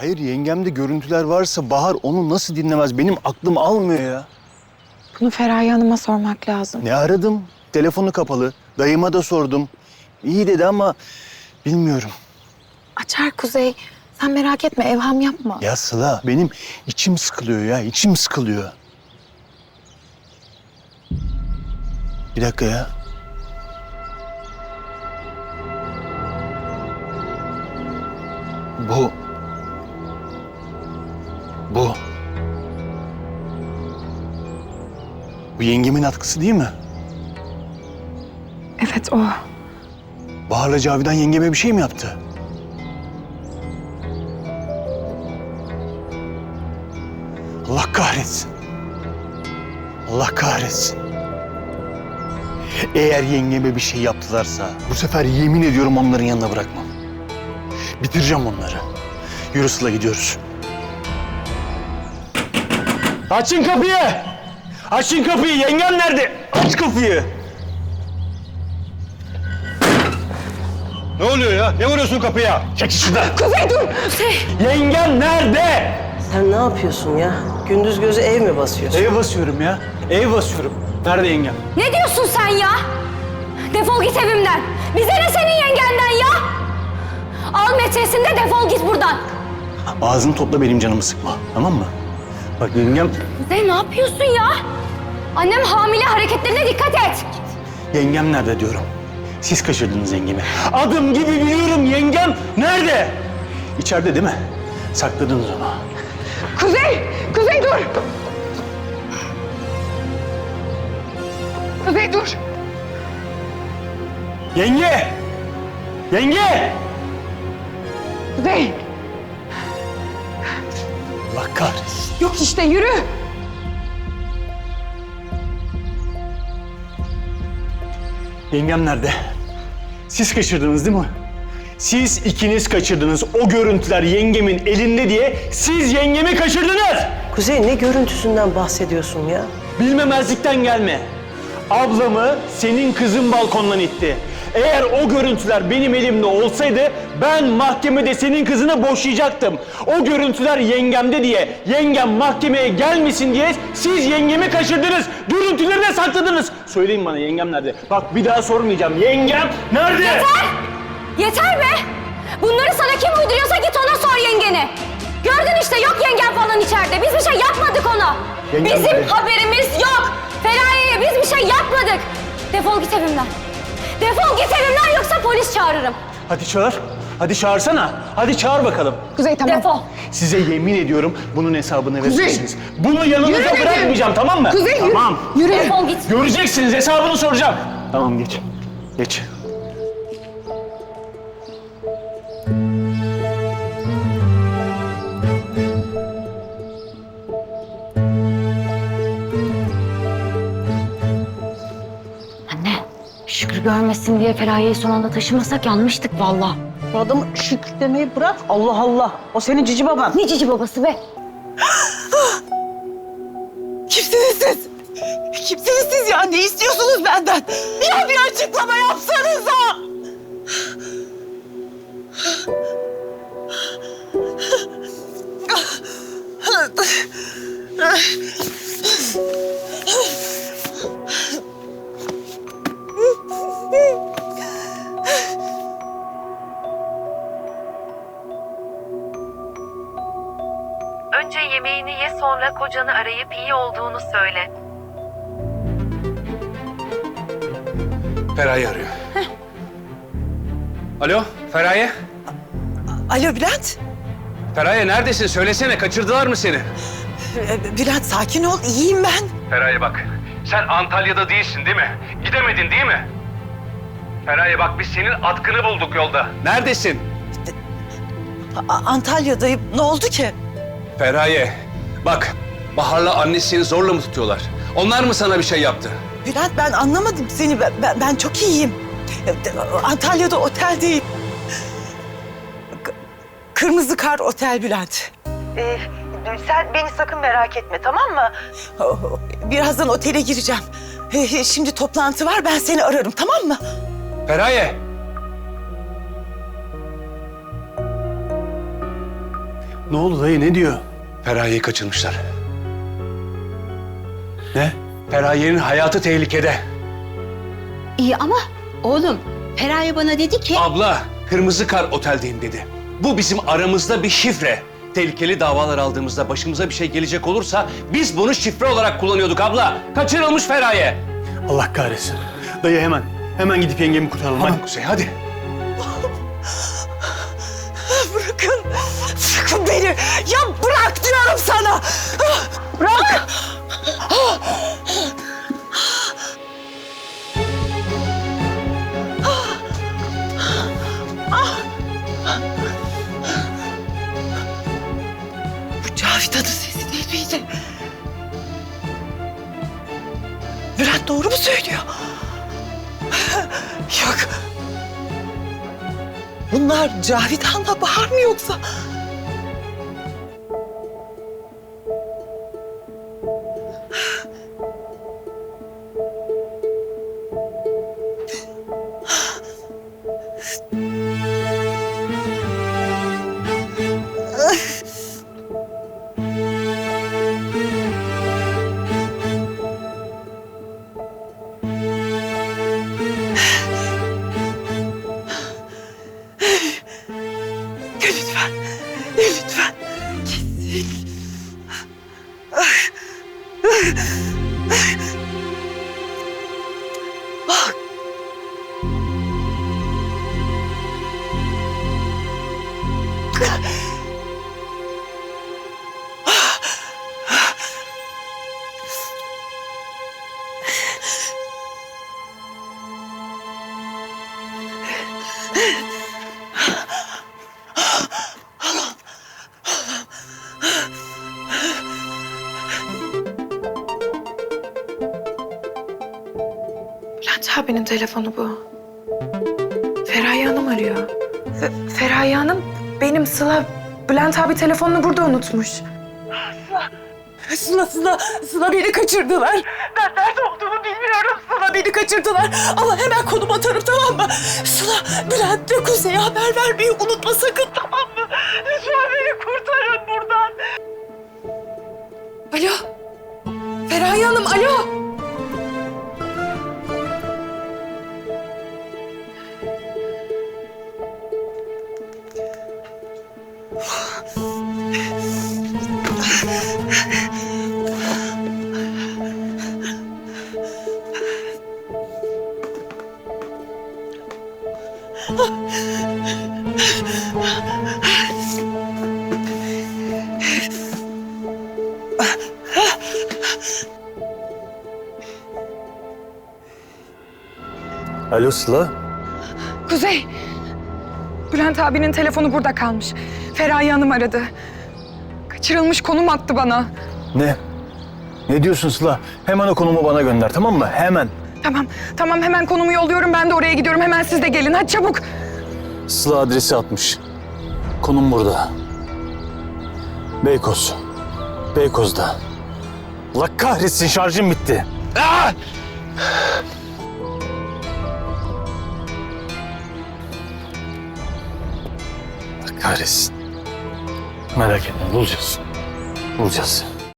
Hayır yengemde görüntüler varsa Bahar onu nasıl dinlemez? Benim aklım almıyor ya. Bunu Feraye Hanım'a sormak lazım. Ne aradım? Telefonu kapalı. Dayıma da sordum. İyi dedi ama bilmiyorum. Açar Kuzey. Sen merak etme, evham yapma. Ya Sıla benim içim sıkılıyor ya. içim sıkılıyor. Bir dakika ya. Bu. Bu. Bu yengemin atkısı değil mi? Evet o. Bahar'la Cavidan yengeme bir şey mi yaptı? Allah kahretsin. Allah kahretsin. Eğer yengeme bir şey yaptılarsa bu sefer yemin ediyorum onların yanına bırakmam. Bitireceğim onları. Yürü Sıla gidiyoruz. Açın kapıyı! Açın kapıyı! Yengem nerede? Aç kapıyı! Ne oluyor ya? Ne vuruyorsun kapıya? Çekil şuradan. Kuzey dur! Kuzey! Yengem nerede? Sen ne yapıyorsun ya? Gündüz gözü ev mi basıyorsun? Ev basıyorum ya. Ev basıyorum. Nerede yengem? Ne diyorsun sen ya? Defol git evimden. Bize ne senin yengenden ya? Al metresini de defol git buradan. Ağzını topla benim canımı sıkma. Tamam mı? Bak yengem, Kuzey ne yapıyorsun ya? Annem hamile hareketlerine dikkat et. yengem nerede diyorum. Siz kaçırdınız yengemi. Adım gibi biliyorum yengem nerede? İçeride değil mi? Sakladınız onu. Kuzey! Kuzey dur! Kuzey dur! Yenge! Yenge! Kuzey! Allah kahretsin. Yok işte yürü! Yengem nerede? Siz kaçırdınız değil mi? Siz ikiniz kaçırdınız. O görüntüler yengemin elinde diye siz yengemi kaçırdınız. Kuzey ne görüntüsünden bahsediyorsun ya? Bilmemezlikten gelme. Ablamı senin kızın balkondan itti. Eğer o görüntüler benim elimde olsaydı ben mahkemede senin kızını boşayacaktım. O görüntüler yengemde diye, yengem mahkemeye gelmesin diye siz yengemi kaçırdınız. Görüntüleri de sakladınız. Söyleyin bana yengem nerede? Bak bir daha sormayacağım. Yengem nerede? Yeter! Yeter be! Bunları sana kim uyduruyorsa git ona sor yengene. Gördün işte yok yengen falan içeride. Biz bir şey yapmadık ona. Yengem Bizim nerede? haberimiz yok. Feraye'ye biz bir şey yapmadık. Defol git evimden. Defol git evimden yoksa polis çağırırım. Hadi çağır. Hadi çağırsana. Hadi çağır bakalım. Kuzey tamam. Defol. Size yemin ediyorum bunun hesabını vereceksiniz. Bunu yanınıza Yürü dedim. bırakmayacağım tamam mı? Kuzey yürü! Tamam. Yürü! Defol git. Göreceksiniz hesabını soracağım. Tamam geç. Geç. Görmesin diye Feraye'yi son anda taşımasak yanmıştık vallahi. Bu adamı şükürlemeyi bırak. Allah Allah. O senin cici baban. Ne cici babası be? Kimsiniz siz? Kimsiniz siz ya? Ne istiyorsunuz benden? Ya bir açıklama yapsanıza! Önce sonra kocanı arayıp iyi olduğunu söyle. Feraye arıyor. Alo, Feraye? Alo Bülent. Feraye neredesin? Söylesene, kaçırdılar mı seni? Ee, Bülent sakin ol. İyiyim ben. Feraye bak, sen Antalya'da değilsin değil mi? Gidemedin değil mi? Feraye bak biz senin atkını bulduk yolda. Neredesin? A- Antalya'dayım. Ne oldu ki? Feraye, bak Bahar'la annesi seni zorla mı tutuyorlar? Onlar mı sana bir şey yaptı? Bülent ben anlamadım seni. Ben, ben, ben çok iyiyim. Antalya'da oteldeyim. K- Kırmızı Kar Otel Bülent. Ee, sen beni sakın merak etme tamam mı? Birazdan otele gireceğim. Ee, Şimdi toplantı var ben seni ararım tamam mı? Feraye! Ne oldu dayı ne diyor? Feraye'yi kaçırmışlar. Ne? Feraye'nin hayatı tehlikede. İyi ama oğlum Feraye bana dedi ki... Abla, Kırmızı Kar Otel'deyim dedi. Bu bizim aramızda bir şifre. Tehlikeli davalar aldığımızda başımıza bir şey gelecek olursa biz bunu şifre olarak kullanıyorduk abla. Kaçırılmış Feraye. Allah kahretsin. Dayı hemen. Hemen gidip yengemi kurtaralım. Hadi Hadi. Kuzey hadi. Bırakın. Bırakın beni. Ya sana. Bırak. Bu Cavit adı sesi değil miydi? Bülent doğru mu söylüyor? Yok. Bunlar Cavit Han'la Bahar mı yoksa? Abinin telefonu bu. Feraye Hanım arıyor. Fe- Feraye Hanım benim Sıla. Bülent abi telefonunu burada unutmuş. Sıla, Sıla, Sıla beni kaçırdılar. Ben nerede olduğumu bilmiyorum. Sıla beni kaçırdılar. Ama hemen konum atarım tamam mı? Sıla, Bülent de Kuzey'e haber vermeyi unutma sakın tamam mı? Lütfen beni kurtarın buradan. Alo. Feraye Hanım alo. Alo Sıla. Kuzey. Bülent abinin telefonu burada kalmış. Feraye Hanım aradı. Kaçırılmış konum attı bana. Ne? Ne diyorsun Sıla? Hemen o konumu bana gönder tamam mı? Hemen. Tamam, tamam hemen konumu yolluyorum. Ben de oraya gidiyorum. Hemen siz de gelin. Hadi çabuk. Sıla adresi atmış. Konum burada. Beykoz. Beykoz'da. Allah kahretsin şarjım bitti. Ah! Allah kahretsin. Merak etme bulacağız. Bulacağız.